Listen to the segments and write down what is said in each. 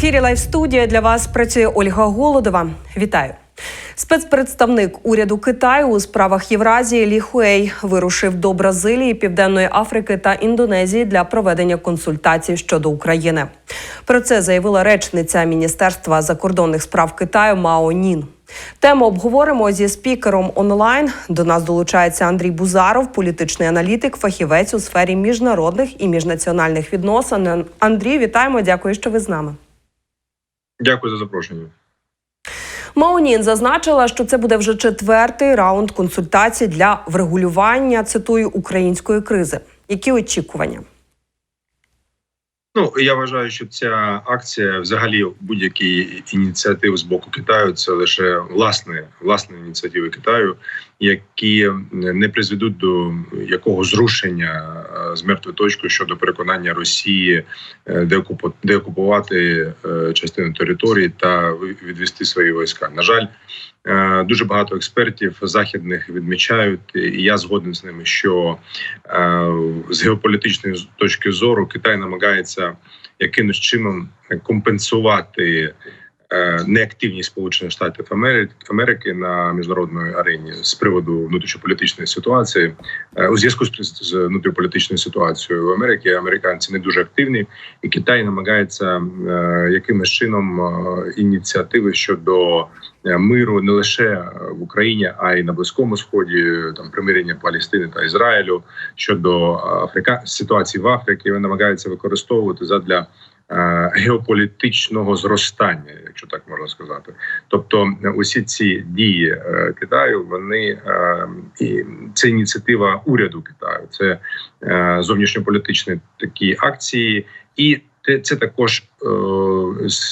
Ефірі Лайв студія для вас працює Ольга Голодова. Вітаю. Спецпредставник уряду Китаю у справах Євразії Лі Хуей вирушив до Бразилії, Південної Африки та Індонезії для проведення консультацій щодо України. Про це заявила речниця Міністерства закордонних справ Китаю Мао Нін. Тему обговоримо зі спікером онлайн. До нас долучається Андрій Бузаров, політичний аналітик, фахівець у сфері міжнародних і міжнаціональних відносин. Андрій, вітаємо. Дякую, що ви з нами. Дякую за запрошення. Маунін зазначила, що це буде вже четвертий раунд консультацій для врегулювання цитую української кризи. Які очікування? Ну я вважаю, що ця акція, взагалі, будь-які ініціативи з боку Китаю, це лише власне власні ініціативи Китаю, які не призведуть до якого зрушення з мертвої точки щодо переконання Росії деокупувати частину території та відвести свої війська. На жаль. Дуже багато експертів західних відмічають, і я згоден з ними, що з геополітичної точки зору Китай намагається якимось чином компенсувати неактивність Сполучених Штатів Америки на міжнародної арені з приводу внутрішньополітичної ситуації у зв'язку з внутрішньополітичною ситуацією в Америці. Американці не дуже активні, і Китай намагається якимось чином ініціативи щодо миру не лише в Україні, а й на близькому сході, там примирення Палестини та Ізраїлю щодо Африка ситуації в Африці. Вони намагаються використовувати задля геополітичного зростання, якщо так можна сказати. Тобто, усі ці дії Китаю, вони і це ініціатива уряду Китаю, це зовнішньополітичні такі акції і. Це також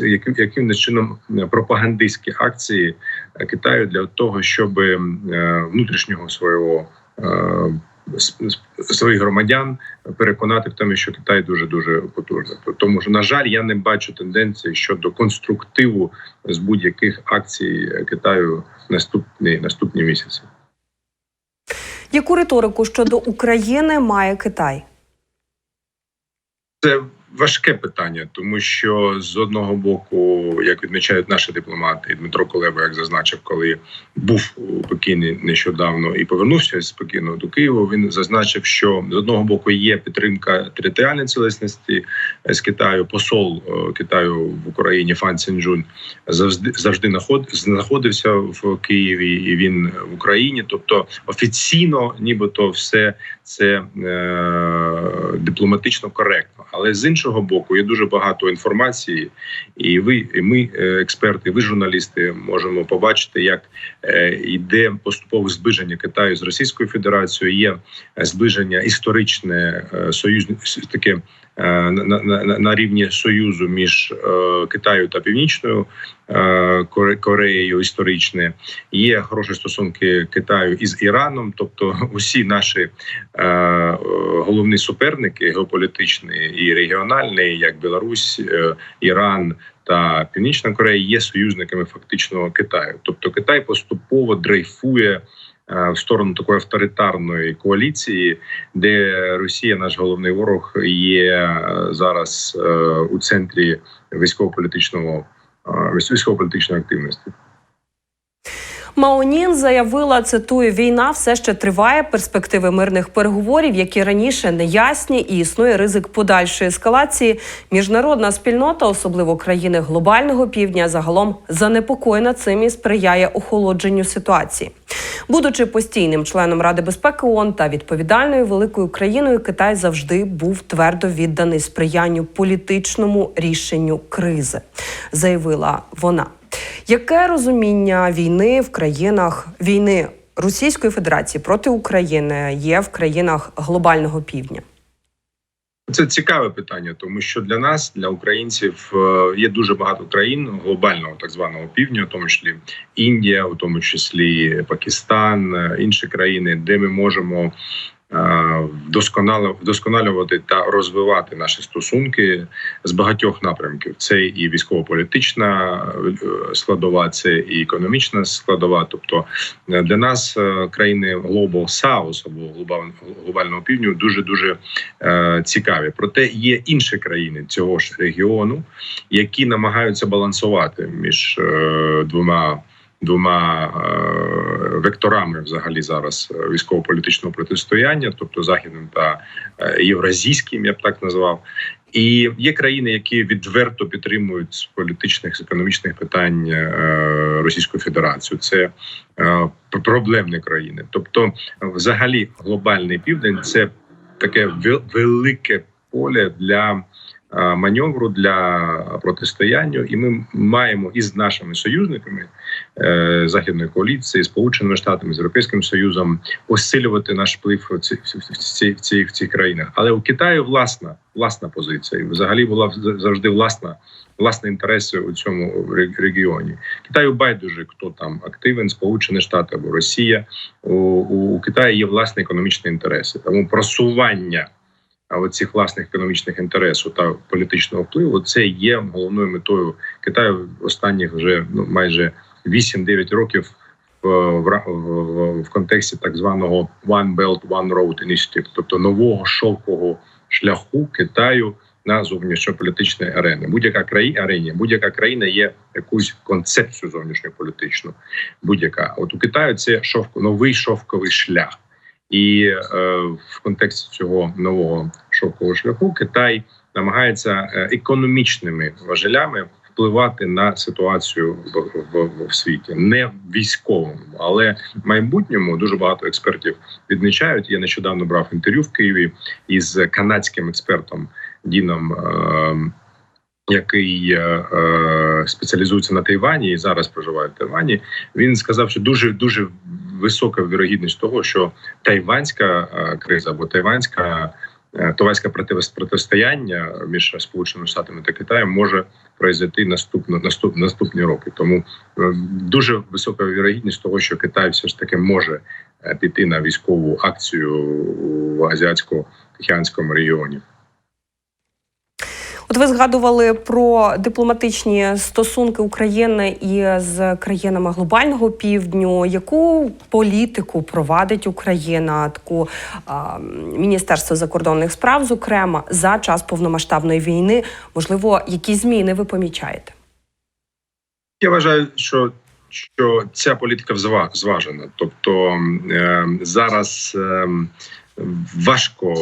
яким яким чином пропагандистські акції Китаю для того, щоб внутрішнього свого своїх громадян переконати в тому, що Китай дуже дуже потужний. Тому що, на жаль, я не бачу тенденції щодо конструктиву з будь-яких акцій Китаю наступні наступні місяці. Яку риторику щодо України має Китай? Це важке питання, тому що з одного боку, як відмічають наші дипломати, Дмитро Колеба, як зазначив, коли був у Пекіні нещодавно і повернувся з Пекіну до Києва. Він зазначив, що з одного боку є підтримка територіальної цілісності з Китаю. Посол Китаю в Україні Фан Цінджун завжди завжди знаходився в Києві, і він в Україні. Тобто офіційно, нібито все це е, дипломатично коректно, але з іншого боку є дуже багато інформації, і ви, і ми, експерти, ви журналісти, можемо побачити, як йде поступове зближення Китаю з Російською Федерацією. Є зближення історичне союз таке. На, на, на рівні союзу між е, Китаю та Північною е, Кореєю історичне є хороші стосунки Китаю із Іраном, тобто усі наші е, головні суперники геополітичні і регіональні, як Білорусь, е, Іран та Північна Корея, є союзниками фактично Китаю. Тобто Китай поступово дрейфує в сторону такої авторитарної коаліції, де Росія, наш головний ворог, є зараз у центрі військово-політичного військово-політичної активності. Маонін заявила, цитую, війна все ще триває. Перспективи мирних переговорів, які раніше не ясні, і існує ризик подальшої ескалації. Міжнародна спільнота, особливо країни глобального півдня, загалом занепокоєна цим і сприяє охолодженню ситуації. Будучи постійним членом Ради безпеки ООН та відповідальною великою країною, Китай завжди був твердо відданий сприянню політичному рішенню кризи, заявила вона. Яке розуміння війни в країнах війни Російської Федерації проти України є в країнах глобального півдня? Це цікаве питання, тому що для нас, для українців, є дуже багато країн глобального так званого півдня, в тому числі Індія, у тому числі Пакистан, інші країни, де ми можемо вдосконалювати та розвивати наші стосунки з багатьох напрямків. Це і військово-політична е, складова, це і економічна складова. Тобто е, для нас е, країни Global South або глобал- глобального півдню дуже дуже е, цікаві. Проте є інші країни цього ж регіону, які намагаються балансувати між е, двома. Двома е, векторами взагалі зараз е, військово-політичного протистояння, тобто західним та е, євразійським, я б так назвав. І є країни, які відверто підтримують з політичних з економічних питань Російську Федерацію. Це проблемні країни. Тобто, взагалі, глобальний південь це таке вел- велике поле для маневру для протистояння, і ми маємо із нашими союзниками е, західної коаліції, сполученими штатами з європейським союзом посилювати наш вплив в ці в ці в цих країнах. Але у Китаю власна власна позиція. І взагалі була завжди власна власні інтереси у цьому регіоні. Китаю байдуже, хто там активен, Сполучені Штати або Росія. У, у Китаї є власні економічні інтереси. Тому просування оцих власних економічних інтересів та політичного впливу це є головною метою Китаю останніх вже ну майже 8-9 років в, в, в, в контексті так званого One Belt, One Road Initiative, тобто нового шовкового шляху Китаю на зовнішньополітичній арені. Будь-яка країна арені, будь-яка країна є якусь концепцію зовнішньополітичну. Будь-яка от у Китаю це шовк, новий шовковий шлях. І е, в контексті цього нового шовкового шляху Китай намагається е, економічними важелями впливати на ситуацію в, в, в світі, не військовому, але в майбутньому дуже багато експертів відмічають. Я нещодавно брав інтерв'ю в Києві із канадським експертом Діном. Е, який е, е, спеціалізується на Тайвані і зараз проживає в Тайвані, він сказав, що дуже дуже висока вірогідність того, що тайванська е, криза або тайванська е, противос- протистояння між Сполученими Штатами та Китаєм може произойти наступно наступ, наступні роки. Тому дуже висока вірогідність того, що Китай все ж таки може піти на військову акцію в азіатсько-тихіанському регіоні. От ви згадували про дипломатичні стосунки України із країнами глобального півдню. Яку політику провадить Україна? Таку а, міністерство закордонних справ, зокрема, за час повномасштабної війни? Можливо, якісь зміни ви помічаєте? Я вважаю, що, що ця політика зважена. Тобто е, зараз е, важко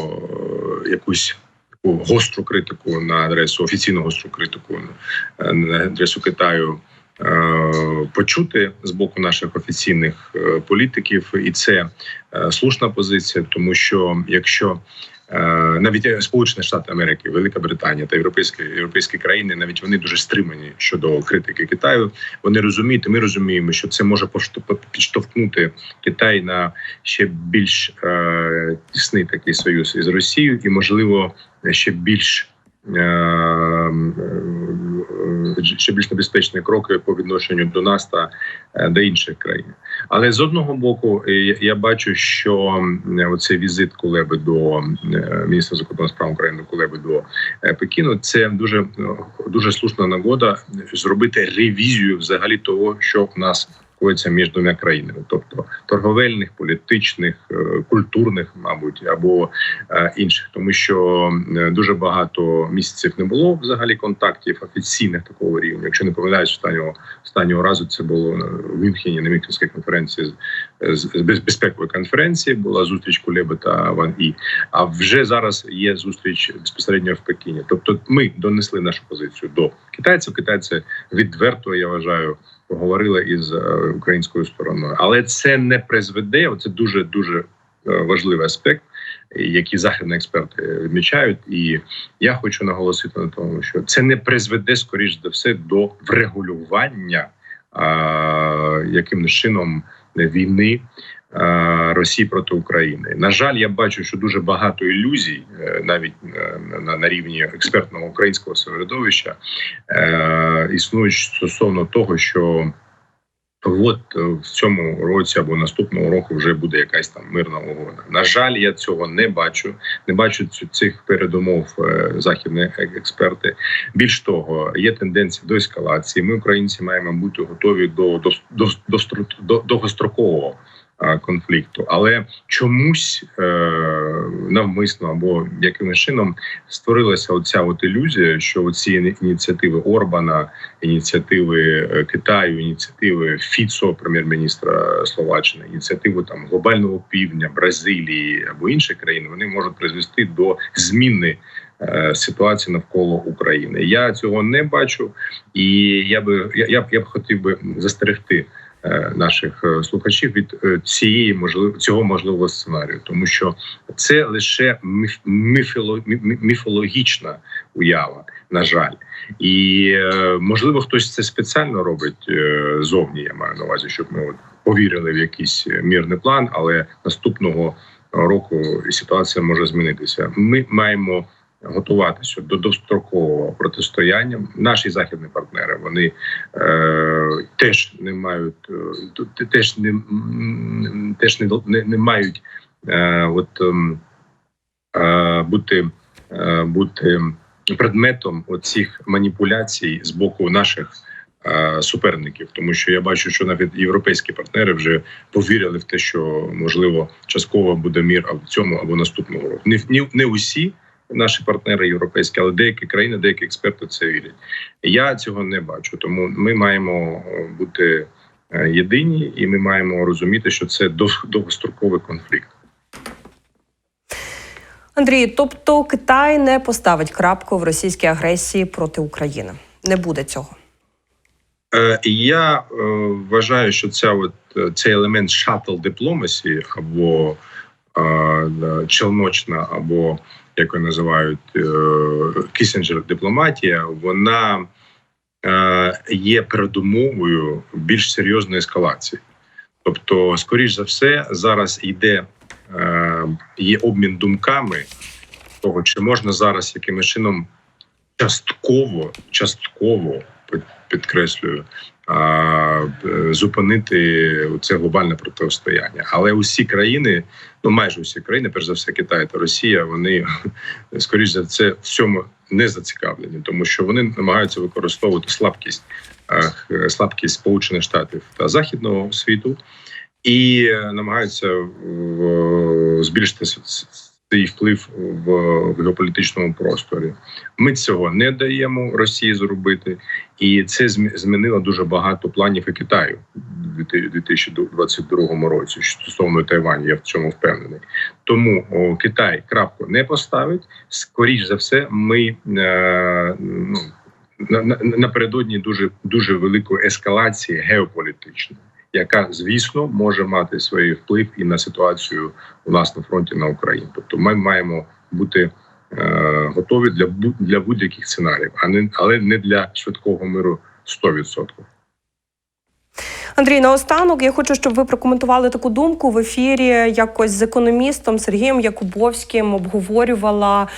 якусь таку гостру критику на адресу офіційну гостру критику е, на адресу Китаю. е, Почути з боку наших офіційних е, політиків, і це слушна позиція, тому що якщо навіть Сполучені Штати Америки, Велика Британія та європейські європейські країни, навіть вони дуже стримані щодо критики Китаю. Вони розуміють, ми розуміємо, що це може підштовхнути Китай на ще більш е, тісний такий союз із Росією, і можливо ще більш. е, е, Ще більш небезпечні кроки по відношенню до нас та е, до інших країн. Але з одного боку, е, я- бачу, що м, оцей візит Кулеби до е, міністра закордонних справ України Кулеби до е, Пекіну, це дуже е, дуже слушна нагода зробити ревізію взагалі того, що в нас коїться між двома країнами, тобто торговельних, політичних, е, культурних, мабуть, або е, інших, тому що е, дуже багато місяців не було взагалі контактів офіційних такого рівня. Якщо не помиляюсь, останнього останнього разу це було в Мюнхені на Мюнхенській конференції з безпекової конференції. Була зустріч Кулеби та Ван І. А вже зараз є зустріч безпосередньо в Пекіні. Тобто, ми донесли нашу позицію до китайців. Китайці відверто я вважаю. Поговорили із е, українською стороною, але це не призведе. Це дуже дуже е, важливий аспект, який західні експерти відмічають. І я хочу наголосити на тому, що це не призведе скоріш за все до врегулювання яким чином війни Росії проти України. На жаль, я бачу, що дуже багато ілюзій, е, навіть е, на, рівні експертного українського середовища, е, існують стосовно того, що От е, в цьому році або наступного року вже буде якась там мирна угода. На жаль, я цього не бачу. Не бачу цих передумов е, західні е- експерти. Більш того, є тенденція до ескалації. Ми, українці, маємо бути готові до, до, до, до, до довгострокового е, конфлікту, але чомусь е, навмисно або якимось чином створилася оця от ілюзія, що ці ініціативи Орбана, ініціативи е, Китаю, ініціативи Фіцо, прем'єр-міністра Словаччини, ініціативи там глобального півдня, Бразилії або інших країн, вони можуть призвести до зміни. е, Ситуації навколо України я цього не бачу, і я би я, я б я б хотів би застерегти е, наших е, слухачів від е, цієї можливо цього можливого сценарію, тому що це лише міф, міфіло, мі- мі- міфологічна уява, на жаль, і е, можливо хтось це спеціально робить е, зовні. Я маю на увазі, щоб ми от повірили в якийсь е, мірний план, але наступного року ситуація може змінитися. Ми маємо. Готуватися до довстрокового протистояння. Наші західні партнери вони е, теж не мають е, теж не теж не, не, не мають е, от ем, е, бути, е, бути предметом оцих маніпуляцій з боку наших е, суперників, тому що я бачу, що навіть європейські партнери вже повірили в те, що можливо частково буде мір в цьому або наступного року. Не, не, не усі. Наші партнери європейські, але деякі країни, деякі експерти це вірять. Я цього не бачу. Тому ми маємо е, бути е, єдині, і ми маємо розуміти, що це дов- довгостроковий конфлікт. Андрій, тобто Китай не поставить крапку в російській агресії проти України. Не буде цього. Е, Я вважаю, що ця от цей елемент шаттл дипломасі або челночна, або як вони називають е, Кісінджер дипломатія, вона е, є передумовою більш серйозної ескалації. Тобто, скоріш за все, зараз йде е, є обмін думками того, чи можна зараз якимось чином частково, частково підкреслюю, зупинити це глобальне протистояння. Але усі країни, ну майже усі країни, перш за все, Китай та Росія, вони скоріш за це в цьому не зацікавлені, тому що вони намагаються використовувати слабкість, е, слабкість Сполучених Штатів та Західного світу. І е, намагаються збільшити свій вплив в, геополітичному просторі. Ми цього не даємо Росії зробити, і це змі- змінило дуже багато планів і Китаю у 2022 році стосовно Тайваню. Я в цьому впевнений. Тому о, Китай крапку не поставить. Скоріш за все, ми е, ну, на, на, напередодні дуже дуже великої ескалації геополітичної. Яка звісно може мати свій вплив і на ситуацію у нас на фронті на Україні. Тобто, ми маємо бути е, готові для для будь-яких сценаріїв, а не але не для швидкого миру 100%. Андрій, наостанок я хочу, щоб ви прокоментували таку думку в ефірі. Якось з економістом Сергієм Якубовським обговорювала.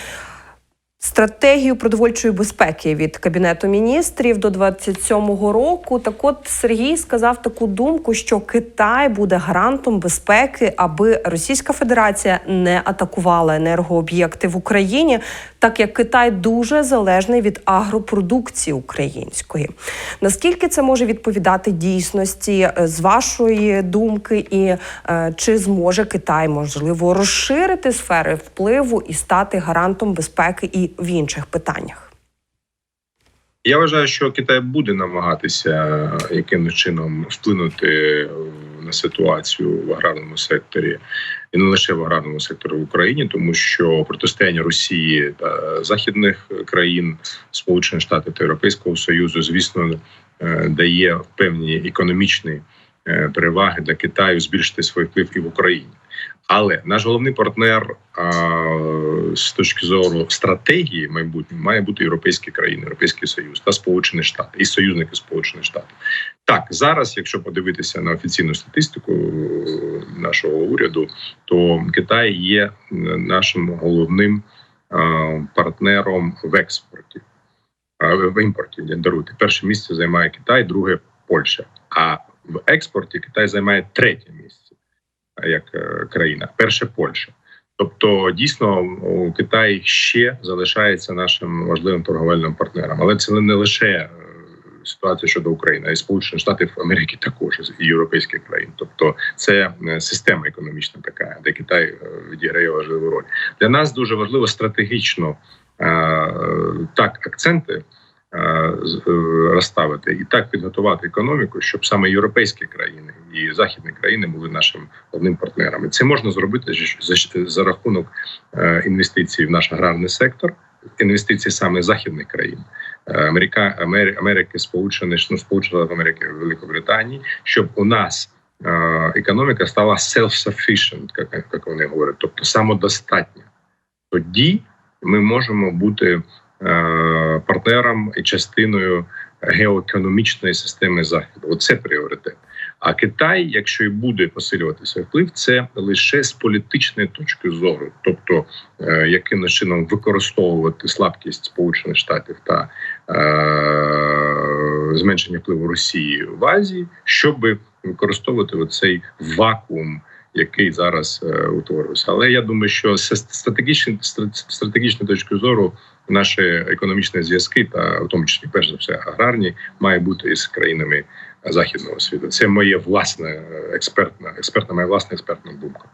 Стратегію продовольчої безпеки від кабінету міністрів до 27-го року. Так, от Сергій сказав таку думку, що Китай буде гарантом безпеки, аби Російська Федерація не атакувала енергооб'єкти в Україні, так як Китай дуже залежний від агропродукції української. Наскільки це може відповідати дійсності е, з вашої думки, і е, чи зможе Китай можливо розширити сфери впливу і стати гарантом безпеки і в інших питаннях? Я вважаю, що Китай буде намагатися якимось чином вплинути на ситуацію в аграрному секторі, і не лише в аграрному секторі в Україні, тому що протистояння Росії та західних країн, Сполучених Штатів та Європейського Союзу, звісно, е, дає певні економічні е, переваги для Китаю збільшити свій вплив і в Україні. Але наш головний партнер а, з точки зору стратегії майбутнього має бути європейські країни, Європейський Союз та Сполучені Штати і союзники Сполучених Штатів. Так зараз, якщо подивитися на офіційну статистику е, нашого уряду, то Китай є е, нашим головним партнером в експорті. В імпорті даруйте. Перше місце займає Китай, друге Польща. А в експорті Китай займає третє місце як е, країна. Перше Польща. Тобто, дійсно, Китай ще залишається нашим важливим торговельним партнером, але це не лише е, ситуація щодо України, а й Сполучених Штатів Америки також і європейських країн. Тобто, це е, система економічна така, де Китай відіграє важливу роль. Для нас дуже важливо стратегічно так акценти розставити і так підготувати економіку, щоб саме європейські країни і західні країни були нашим головним партнером. Це можна зробити за, за рахунок е, інвестицій в наш аграрний сектор, інвестицій саме західних країн. е, Америка, Амери, Америки, Сполучених ну, Сполучених Америки, Великобританії, щоб у нас е, економіка стала self-sufficient, як, як вони говорять, тобто самодостатня. Тоді ми можемо бути партнером і частиною геоекономічної системи заходу. Оце пріоритет. А Китай, якщо і буде посилювати свій вплив, це лише з політичної точки зору, тобто е, яким чином використовувати слабкість Сполучених Штатів та е, зменшення впливу Росії в Азії, щоб використовувати оцей вакуум, який зараз е, утворився. Але я думаю, що з стратегічної стратегічної точки зору наші економічні зв'язки, та в тому числі перш за все аграрні, має бути із країнами західного світу. Це моє власне е, експертна, експертна, моя власна експертна думка.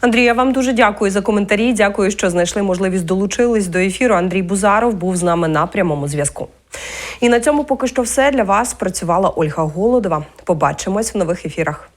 Андрій, я вам дуже дякую за коментарі. Дякую, що знайшли можливість долучились до ефіру. Андрій Бузаров був з нами на прямому зв'язку. І на цьому поки що все для вас працювала Ольга Голодова. Побачимось в нових ефірах.